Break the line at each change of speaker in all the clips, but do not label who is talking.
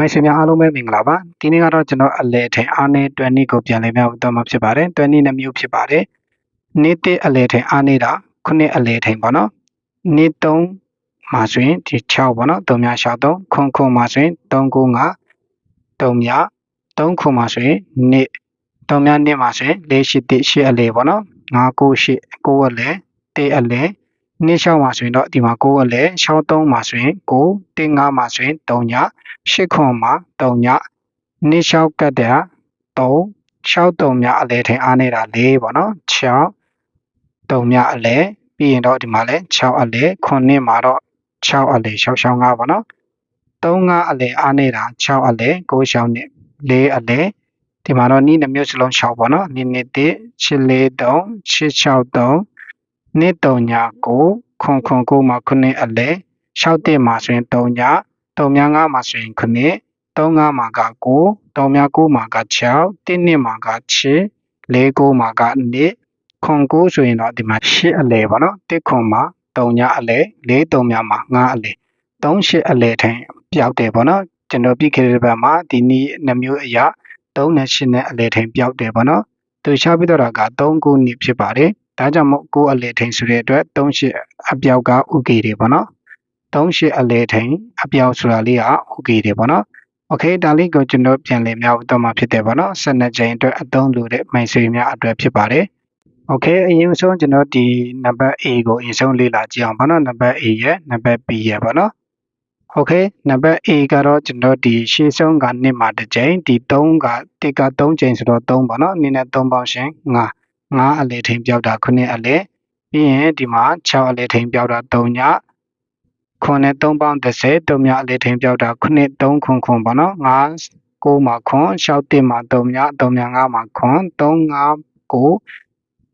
မိုက်ဆွေများအားလုံးပဲမင်္ဂလာပါဒီနေ့ကတော့ကျွန်တော်အလဲထင်အားနေ20ကိုပြန်လည်များတော့မှာဖြစ်ပါတယ်20နှစ်မျိုးဖြစ်ပါတယ်နေ့တစ်အလဲထင်အားနေတာခုနှစ်အလဲထင်ပေါ့နော်နေ့3မှာဆိုရင်ဒီ6ပေါ့နော်3များ6 3ခွန်ခွန်မှာဆိုရင်3 9 5 3များ3ခွန်မှာဆိုရင်နေ့3များနေ့မှာဆိုရင်4 8 1 8အလဲပေါ့နော်9 9 8 9အလဲ1အလဲ နေ့6မှာဆိုရင်တော့ဒီမှာ9အလဲ6 3မှာဆိုရင်9 1 5မှာဆိုရင်3ညရှစ်ခွန်မှာ3ညနေ့လျှောက်ကတ်တဲ့3 6 3မြအလဲထင်အားနေတာ4ပေါ့နော်6 3မြအလဲပြီးရင်တော့ဒီမှာလဲ6အလဲ9နှစ်မှာတော့6အလဲ6 6 5ပေါ့နော်3 5အလဲအားနေတာ6အလဲ9 6နှစ်4အလဲဒီမှာတော့နီးနှမျိုးစလုံး6ပေါ့နော်နိနှစ်1 8 4 3 8 6 3 နှစ်3ည9ခွန်ခွန်9မှာ9အလဲ6တက်မှာဆိုရင်3ည3များ9မှာဆိုရင်9 3 5မှာက9 3များ9မှာက6 1နှစ်မှာက6 4 9မှာက2ခွန်9ဆိုရင်တော့ဒီမှာ8အလဲပေါ့နော်1ခွန်မှာ3ညအလဲ4 3များမှာ9အလဲ3 8အလဲထိုင်ပြောက်တယ်ပေါ့နော်ကျွန်တော်ပြခဲ့တဲ့ဘက်မှာဒီနည်းနှမျိုးအရာ3နဲ့8နဲ့အလဲထိုင်ပြောက်တယ်ပေါ့နော်သူရှားပြီးတော့က3 9နှစ်ဖြစ်ပါတယ် ဒါကြောင့်မို့9အလဲထိန်ဆိုတဲ့အတွက်3 8အပြောက်ကဥကေတယ်ပေါ့နော်38အလဲထိန်အပြောက်ဆိုတာလေးက okay တယ်ပေါ့နော် okay ဒါလေးကိုကျွန်တော်ပြန်လည်မြောက်တော့မှာဖြစ်တယ်ပေါ့နော်12ကြိမ်အတွက်အသုံးလိုတဲ့မိုင်ဆွေများအတွက်ဖြစ်ပါတယ် okay အရင်ဆုံးကျွန်တော်ဒီနံပါတ် A ကိုအရင်ဆုံးလေ့လာကြည့်အောင်ပေါ့နော်နံပါတ် A ရဲ့နံပါတ် B ရဲ့ပေါ့နော် okay နံပါတ် A ကတော့ကျွန်တော်ဒီရှေ့ဆုံးကနှစ်မှာတစ်ကြိမ်ဒီ3ကတစ်က3ကြိမ်ဆိုတော့3ပေါ့နော်နည်းနဲ့3ပေါင်းရှင်9 9အလဲထိန်ပြောက်တာ9အလဲပြီးရင်ဒီမှာ6အလဲထိန်ပြောက်တာ3ညခွန်နဲ့3ပေါင်း30တုံမြအလေးထိန်ပြောက်တာခုနှစ်3ခွန်ခွန်ပေါ့နော်5 9မှာခွန်6တင်မှာ3မြ3မြ5မှာခွန်3 5 9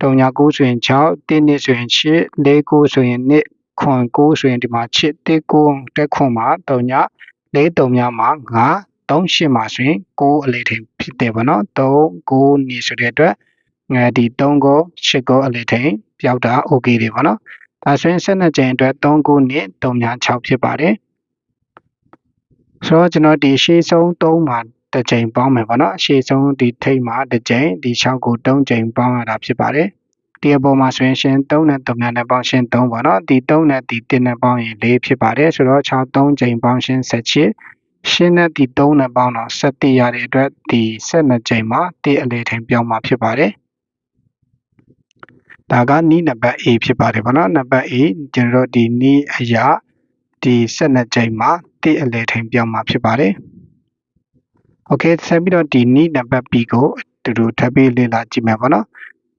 3ည9ဆိုရင်6 1နှစ်ဆိုရင်8 4 9ဆိုရင်နှစ်ခွန်9ဆိုရင်ဒီမှာ8 1 9တက်ခွန်မှာ3ည4 3မြမှာ5 3 8မှာဆိုရင်9အလေးထိန်ဖြစ်တယ်ပေါ့နော်3 9နှစ်ဆိုတဲ့အတွက် အဲဒီ3ကို8ကိုအလေးထိန်ပြောက်တာ okay တွေပေါ့နော်ဒါဆိုရင်12ကြိမ်အတွက်3ခုနဲ့3များ6ဖြစ်ပါတယ်ဆိုတော့ကျွန်တော်ဒီရှေ့ဆုံး3မှာတစ်ကြိမ်ပေါင်းမယ်ပေါ့နော်ရှေ့ဆုံးဒီထိပ်မှာတစ်ကြိမ်ဒီ6ကို3ကြိမ်ပေါင်းရတာဖြစ်ပါတယ်ဒီအပေါ်မှာဆိုရင်ရှင်3နဲ့3နဲ့ပေါင်းရှင်3ပေါ့နော်ဒီ3နဲ့ဒီ1နဲ့ပေါင်းရင်4ဖြစ်ပါတယ်ဆိုတော့6 3ကြိမ်ပေါင်းရှင်17ရှင်းနဲ့ဒီ3နဲ့ပေါင်းတော့17ရတဲ့အတွက်ဒီ12ကြိမ်မှာ1အလေထိန်ပြောင်းမှာဖြစ်ပါတယ် ဒါကနီးနံပါတ် A ဖြစ်ပါတယ်ဗောနော်နံပါတ် A ကျွန်တော်တို့ဒီနီးအရာဒီ12ကြိမ်မှာတိအလဲထိန်ပြောင်းမှာဖြစ်ပါတယ်โอเคဆက်ပြီးတော့ဒီနီးနံပါတ် B ကိုတူတူထပ်ပြီးလေ့လာကြည့်မယ်ဗောနော်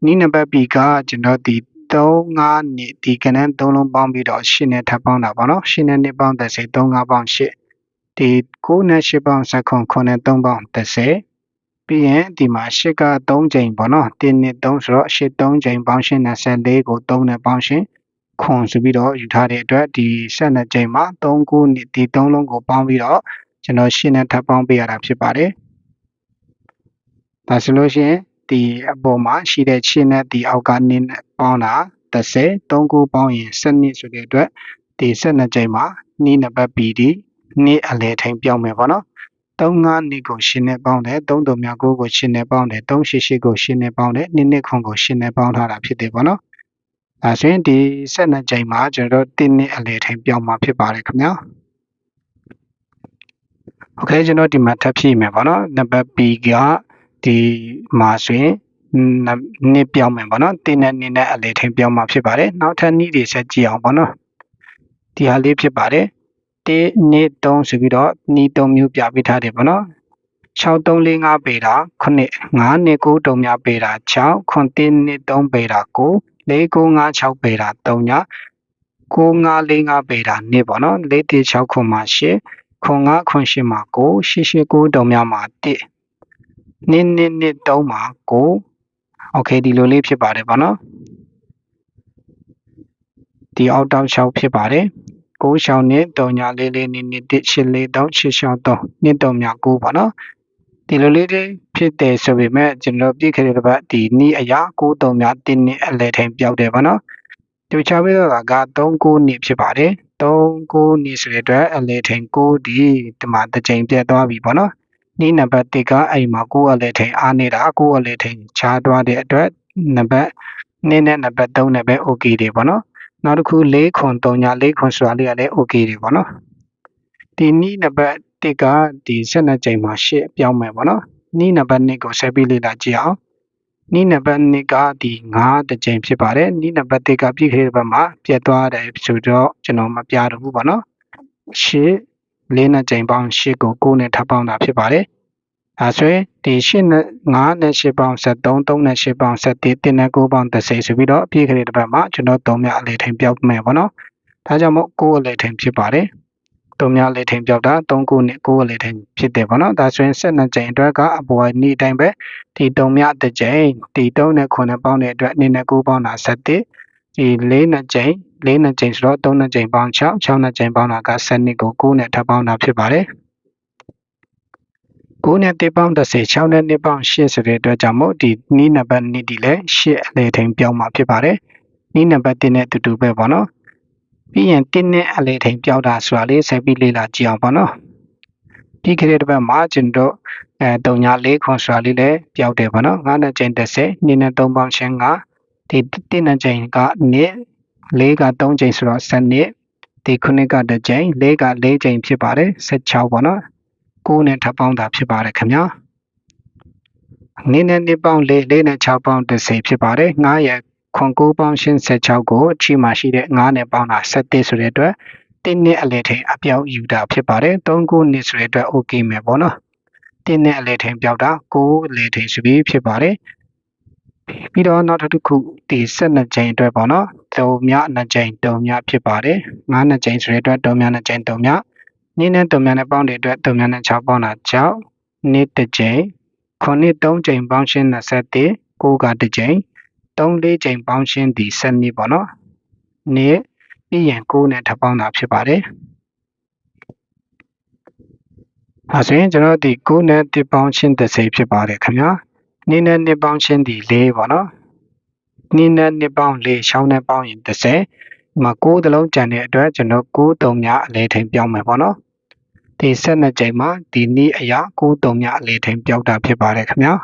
နီးနံပါတ် B ကကျွန်တော်ဒီ3 5နှစ်ဒီကနန်း3လုံးပေါင်းပြီးတော့8နဲ့ထပ်ပေါင်းတာဗောနော်8နဲ့2ပေါင်း30 3 5ပေါင်း8ဒီ9နဲ့8ပေါင်း19 9နဲ့3ပေါင်း30 ပြီးရင်ဒီမှာ8က3ချိန်ပေါ့နော်1နဲ့3ဆိုတော့8 3ချိန်ပေါင်းရှင်း24ကို3နဲ့ပေါင်းရှင်းခွန်ဆိုပြီးတော့ယူထားတဲ့အတွက်ဒီ12ချိန်မှာ3ခုဒီ3လုံးကိုပေါင်းပြီးတော့ကျွန်တော်ရှင်းနဲ့ထပ်ပေါင်းပေးရတာဖြစ်ပါတယ်ဒါဆိုလို့ရှိရင်ဒီအပေါ်မှာရှိတဲ့ရှင်းနဲ့ဒီအောက်ကနင်းပေါင်းတာ30 3ခုပေါင်းရင်7ဆိုတဲ့အတွက်ဒီ12ချိန်မှာနီးနံပါတ် PD နေ့အလဲထိန်ပြောင်းမယ်ပေါ့နော် 35နှစ်ကို8နဲ့ပေါင်းတယ်33ကို8နဲ့ပေါင်းတယ်388ကို8နဲ့ပေါင်းတယ်2နှစ်ခွန်ကို8နဲ့ပေါင်းထားတာဖြစ်တယ်ပေါ့နော်အဲဆိုရင်ဒီ12ကြိမ်မှာကျွန်တော်တို့1နှစ်အလဲထိန်ပြောင်းမှာဖြစ်ပါတယ်ခင်ဗျာโอเคကျွန်တော်ဒီမှာထပ်ဖြည့်မယ်ပေါ့နော်နံပါတ် B ကဒီမှာဆိုရင်နှစ်ပြောင်းမယ်ပေါ့နော်တင်းနဲ့နှစ်နဲ့အလဲထိန်ပြောင်းမှာဖြစ်ပါတယ်နောက်ထပ်နည်းတွေဆက်ကြည့်အောင်ပေါ့နော်ဒီဟာလေးဖြစ်ပါတယ် 1 2 3ဆိုပြီးတော့နီး3မျိုးပြပေးထားတယ်ပေါ့နော်6345ပေတာ9 9293များပေတာ6 9123ပေတာ9 4956ပေတာ3ည9545ပေတာ2ပေါ့နော်436ခွန်မှာ8 95ခွန်8မှာ9 889တုံများမှာ1 2223မှာ9 okay ဒီလိုလေးဖြစ်ပါတယ်ပေါ့နော်ဒီအောက်တောက်6ဖြစ်ပါတယ် 9ရှောင်းနဲ့3ညာလေးလေးနှစ်နှစ်1 8လေး3 8ရှောင်း3နှစ်3ညာ9ပေါ့နော်ဒီလိုလေးတွေဖြစ်တယ်ဆိုပေမဲ့ကျွန်တော်ပြည့်ခဲ့တဲ့ဘက်ဒီနီးအရာ9 3ညာ1နှစ်အလဲထိန်ပြောက်တယ်ပေါ့နော်ဒီချပေးတော့တာက39နှစ်ဖြစ်ပါတယ်39နှစ်ဆိုတဲ့အတွက်အလေထိန်9ဒီဒီမှာတစ်ချိန်ပြတ်သွားပြီပေါ့နော်နေ့နံပါတ်1ကအဲ့မှာ9အလေထိန်အားနေတာ9အလေထိန်ချားသွားတဲ့အတွက်နံပါတ်2နဲ့နံပါတ်3နဲ့ပဲ okay တွေပေါ့နော် နောက်တစ်ခု4ခွန်3ည4ခွန်ဆိုတာလေးကလည်း okay တွေပေါ့နော်ဒီနီးနံပါတ်1ကဒီ12ချိန်မှာ8ပြောင်းမယ်ပေါ့နော်နီးနံပါတ်2ကိုဆက်ပြီးလေ့လာကြည့်အောင်နီးနံပါတ်2ကဒီ9တစ်ချိန်ဖြစ်ပါတယ်နီးနံပါတ်1ကပြည့်ခရဘက်မှာပြတ်သွားတယ်ဆိုတော့ကျွန်တော်မပြတော့ဘူးပေါ့နော်8လေးနဲ့ချိန်ပေါင်း8ကို9နဲ့ထပ်ပေါင်းတာဖြစ်ပါတယ် အဲဆိုရင်ဒီ8နဲ့9နဲ့8ပေါင်း73 3နဲ့8ပေါင်း7 1နဲ့9ပေါင်း30ဆိုပြီးတော့အပြည့်ခရတစ်ပတ်မှာကျွန်တော်3မြအလေထိန်ပြောက်မယ်ပေါ့နော်ဒါကြောင့်မို့9အလေထိန်ဖြစ်ပါတယ်တုံများလေထိန်ပြောက်တာ3ခုနဲ့9လေထိန်ဖြစ်တယ်ပေါ့နော်ဒါဆိုရင်12ကြိမ်အတွက်ကအပေါ်နေ့အတိုင်းပဲဒီတုံများတစ်ကြိမ်ဒီ3နဲ့9နဲ့ပေါင်းတဲ့အတွက်နေ့နဲ့9ပေါင်းတာ7ဒီ4နဲ့ကြိမ်4နဲ့ကြိမ်ဆိုတော့3နဲ့ကြိမ်ပေါင်း6 6နဲ့ကြိမ်ပေါင်းတာက7နှစ်ကို9နဲ့ထပ်ပေါင်းတာဖြစ်ပါတယ် 9နဲ့1ပေါင်း30 6နဲ့2ပေါင်း8ဆိုတဲ့အတွက်ကြောင့်မို့ဒီနီးနံပါတ်2ဒီလဲ8အလေထိန်ပြောင်းမှာဖြစ်ပါတယ်နီးနံပါတ်1နဲ့အတူတူပဲပေါ့နော်ပြီးရင်တင်းနဲ့အလေထိန်ပြောက်တာဆိုတာလေးဆက်ပြီးလေ့လာကြည့်အောင်ပေါ့နော်ပြီးခဲ့တဲ့တစ်ပတ်မှာကျွန်တော်အဲ3ညာ4ခွန်ဆိုတာလေးလည်းပြောက်တယ်ပေါ့နော်9နဲ့ချိန်302နဲ့3ပေါင်းရှင်း9ဒီတင်းနဲ့ချိန်ကနှစ်4က3ချိန်ဆိုတော့7နှစ်ဒီ9ကတစ်ချိန်4က4ချိန်ဖြစ်ပါတယ်16ပေါ့နော် 9နဲ့ထပ်ပေါင်းတာဖြစ်ပါတယ်ခင်ဗျာနင်းနဲ့နှစ်ပေါင်း4 4နဲ့6ပေါင်း30ဖြစ်ပါတယ်9ရဲ့ခွန်9ပေါင်း86ကိုအချီမှာရှိတဲ့9နဲ့ပေါင်းတာ7ဆိုတဲ့အတွက်တင်းနဲ့အလဲထိန်အပြောက်ယူတာဖြစ်ပါတယ်3ခုနှစ်ဆိုတဲ့အတွက် okay မယ်ပေါ့နော်တင်းနဲ့အလဲထိန်ပြောက်တာ9လဲထိန်ဆိုပြီးဖြစ်ပါတယ်ပြီးတော့နောက်တစ်ခုဒီ12ချိန်အတွက်ပေါ့နော်တုံမြ2ချိန်တုံမြဖြစ်ပါတယ်9နှစ်ချိန်ဆိုတဲ့အတွက်တုံမြ2ချိန်တုံမြ နင်းနဲ့တုံမြနဲ့ပေါင်းတဲ့အတွက်တုံမြနဲ့6ပေါင်းတာ6နှစ်တစ်ချိန်9နှစ်3ချိန်ပေါင်းရှင်း27 9ကတစ်ချိန်3 4ချိန်ပေါင်းရှင်းဒီ7နှစ်ပေါ့နော်နေ့ပြီးရင်9နဲ့ထပ်ပေါင်းတာဖြစ်ပါတယ်အဲဆိုရင်ကျွန်တော်ဒီ9နဲ့တစ်ပေါင်းရှင်း30ဖြစ်ပါတယ်ခင်ဗျာနေ့နဲ့နှစ်ပေါင်းရှင်းဒီ4ပေါ့နော်နေ့နဲ့နှစ်ပေါင်း4ရှောင်းနဲ့ပေါင်းရင်30ဒီမှာ9တလုံးကျန်တဲ့အတွက်ကျွန်တော်9တုံမြအလဲထိန်ပြောင်းမယ်ပေါ့နော် ဒီ12ချိန်မှာဒီနေ့အရာ9တုံမြအလဲထိန်ပြောက်တာဖြစ်ပါတယ်ခင်ဗျာ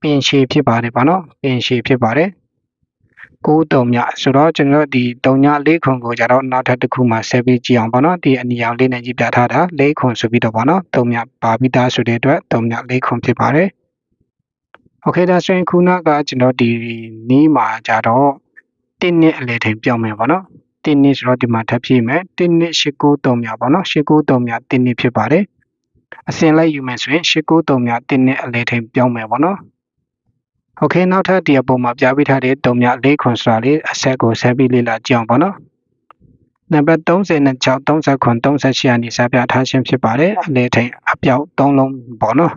ပင်ရှည်ဖြစ်ပါတယ်ပေါ့နော်ပင်ရှည်ဖြစ်ပါတယ်9တုံမြဆိုတော့ကျွန်တော်ဒီတုံည4ခွန်ကိုကြတော့နောက်ထပ်တစ်ခုမှဆက်ပြီးကြည့်အောင်ပေါ့နော်ဒီအနီရောင်လေးနဲ့ကြည့်ပြထားတာ4ခွန်ဆိုပြီးတော့ပေါ့နော်တုံမြပါပြီးသားဆိုတဲ့အတွက်တုံမြ4ခွန်ဖြစ်ပါတယ်โอเคဒါဆိုရင်ခုနကကျွန်တော်ဒီနီးမှာကြတော့တင်းနှစ်အလဲထိန်ပြောင်းမယ်ပေါ့နော် တင်းနှစ်ဆိုတော့ဒီမှာထပ်ပြည့်မယ်တင်းနှစ်89တုံမြပေါ့နော်89တုံမြတင်းနှစ်ဖြစ်ပါတယ်အစင်လိုက်ယူမယ်ဆိုရင်89တုံမြတင်းနှစ်အလဲထိန်ပြောင်းမယ်ပေါ့နော်โอเคနောက်ထပ်ဒီအပုံမှာပြပေးထားတဲ့တုံမြ၄ခွန်ဆိုတာလေးအဆက်ကိုဆက်ပြီးလေ့လာကြည့်အောင်ပါနော်နံပါတ်36 30ခွန်38အနိစာပြထားခြင်းဖြစ်ပါတယ်အလဲထိန်အပြောက်၃လုံးပေါ့နော်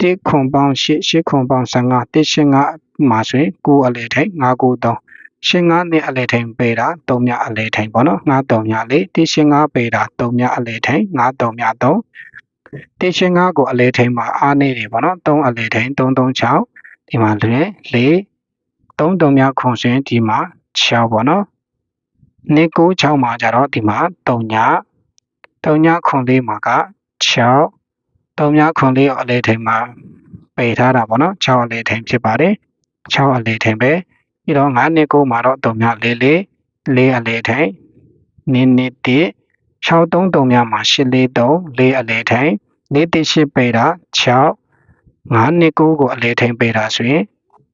1ခွန်ပေါင်း8 8ခွန်ပေါင်း15 1ရှင်း5မှာဆိုရင်9အလဲထိန်9 9 3 ရှင်း9နဲ့အလဲထိန်ပေးတာ3မြအလဲထိန်ပေါ့နော်9 3မြ4 1ရှင်း5ပေးတာ3မြအလဲထိန်9 3မြ3 1ရှင်း5ကိုအလဲထိန်မှာအားနေတယ်ပေါ့နော်3အလဲထိန်3 3 6ဒီမှာလည်း၄3တုံများခွန်စင်ဒီမှာ6ပေါ့နော်နေ9 6မှာကြတော့ဒီမှာ3ည3ညခွန်လေးမှာက6 3ညခွန်လေးအလဲထိန်မှာပယ်ထားတာပေါ့နော်6အလဲထိန်ဖြစ်ပါတယ်6အလဲထိန်ပဲ ပြီးတော့9နှစ်9မှာတော့3ည4 4 4အလဲထိန်နေနေ1 6 3 3ညမှာ8 4 3 4အလဲထိန်4 1 8ပယ်တာ6 9နှစ်9ကိုအလဲထိန်ပေးတာဆိုရင်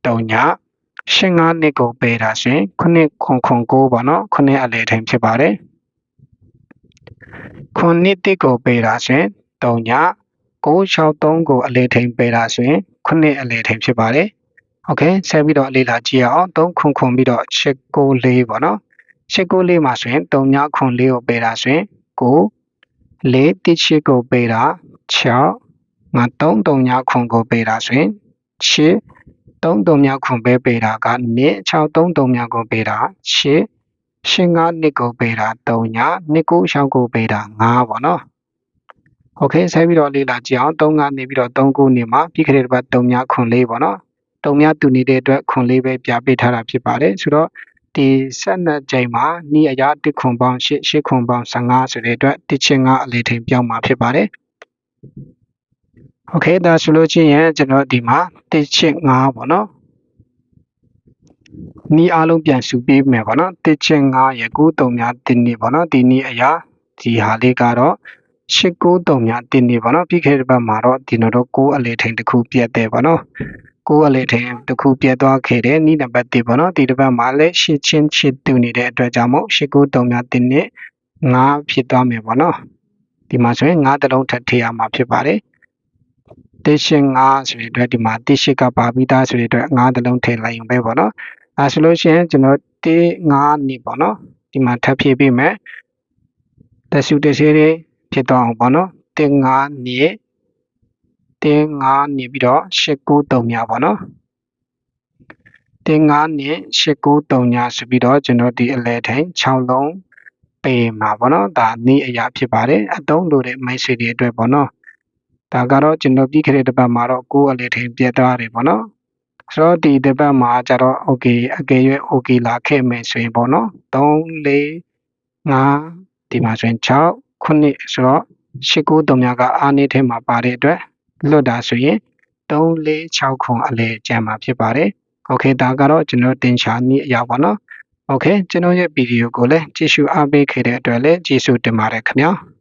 3ညရှင်း9နှစ်ကိုပေးတာဆိုရင်9ခွန်ခွန်9ပေါ့နော်9အလဲထိန်ဖြစ်ပါတယ်ခွန်နှစ်တစ်ကိုပေးတာဆိုရင်3ည963ကိုအလဲထိန်ပေးတာဆိုရင်9အလဲထိန်ဖြစ်ပါတယ် โอเคဆက်ပြီးတော့လေ့လာကြည့်အောင်3ခွန်ခွန်ပြီးတော့894ပေါ့နော်894မှာဆိုရင်3ညခွန်4ကိုပေးတာဆိုရင်9 4 1 8ကိုပေးတာ6ငါ3 3ညခွန်ကိုပေးတာဆိုရင်8 3 3ညခွန်ပဲပေးတာကနှစ်6 3 3ညကိုပေးတာ8ရှင်9နှစ်ကိုပေးတာ3ညနှစ်9 6ကိုပေးတာ9ပေါ့နော်โอเคဆက်ပြီးတော့လေ့လာကြည့်အောင်3ကနေပြီးတော့3ခုနေမှာပြီးခဲ့တဲ့ဘက်3ညခွန်4ပေါ့နော် 3ညတူနေတဲ့အတွက်ခွန်4ပဲပြပေးထားတာဖြစ်ပါတယ်ဆိုတော့ ဒီ12ကြိမ်မှာနီးအရာတစ်ခွန်ပေါင်း8 8ခွန်ပေါင်း15ဆိုတဲ့အတွက်တစ်ချင်းကအလေထိန်ပြောင်းမှာဖြစ်ပါတယ်โอเคဒါဆိုလို့ချင်းရင်ကျွန်တော်ဒီမှာတစ်ချင်း5ပေါ့နော်နီးအားလုံးပြန်စုပေးမယ်ပေါ့နော်တစ်ချင်း5ရဲ့93များတင်းနေပေါ့နော်ဒီနီးအရာဒီဟာလေးကတော့893များတင်းနေပေါ့နော်ပြီးခဲ့တဲ့ဘက်မှာတော့ဒီတော့6အလေထိန်တစ်ခုပြတ်တယ်ပေါ့နော် ကိုယ်အလေးထင်တစ်ခုပြတ်သွားခဲ့တယ်နိနံပါတ်1ပေါ့နော်ဒီတစ်ပတ်မှာလည်းရှစ်ချင်းချစ်တူနေတဲ့အတွက်ကြောင့်မို့ရှစ်ကိုတုံများတင်းနဲ့9ဖြစ်သွားမယ်ပေါ့နော်ဒီမှာဆိုရင်9တလုံးထပ်ထည့်ရမှာဖြစ်ပါတယ်တစ်ရှင်း9ဆိုတဲ့အတွက်ဒီမှာတစ်ရှစ်ကပါပြီးသားဆိုတဲ့အတွက်9တလုံးထည့်လိုက်ရင်ပဲပေါ့နော်အဲဆိုလို့ရှိရင်ကျွန်တော်တစ်9နေပေါ့နော်ဒီမှာထပ်ဖြည့်ပေးမယ်တဆူတဆေးလေးဖြစ်သွားအောင်ပေါ့နော်တစ်9နေ တင်း9နေပြီးတော့893ညပါနော်တင်း9နဲ့893ညဆိုပြီးတော့ကျွန်တော်ဒီအလဲထိုင်6လုံးပေးမှာပေါ့နော်ဒါနေ့အရာဖြစ်ပါတယ်အတုံးလို့တဲ့မိုက်ဆွေတွေအတွက်ပေါ့နော်ဒါကတော့ကျွန်တော်ပြီးခဲ့တဲ့တစ်ပတ်မှာတော့ကိုယ်အလဲထိုင်ပြတ်သွားတယ်ပေါ့နော်ဆိုတော့ဒီတစ်ပတ်မှာကျတော့ okay အကယ်၍ okay လာခဲ့မယ်ဆိုရင်ပေါ့နော်3 4 5ဒီမှာဆိုရင်6 9ဆိုတော့8 9 3ညကအားနေထဲမှာပါတဲ့အတွက် လွတ်တာဆိုရင်3 4 6ခွန်အလဲကျန်မှာဖြစ်ပါတယ်။ Okay ဒါကတော့ကျွန်တော်တင်ချာနည်းအရာပါနော်။ Okay ကျွန်တော်ရဲ့ဗီဒီယိုကိုလည်းကြည့်ရှုအားပေးခဲ့တဲ့အတွက်လည်းကျေးဇူးတင်ပါတယ်ခင်ဗျာ။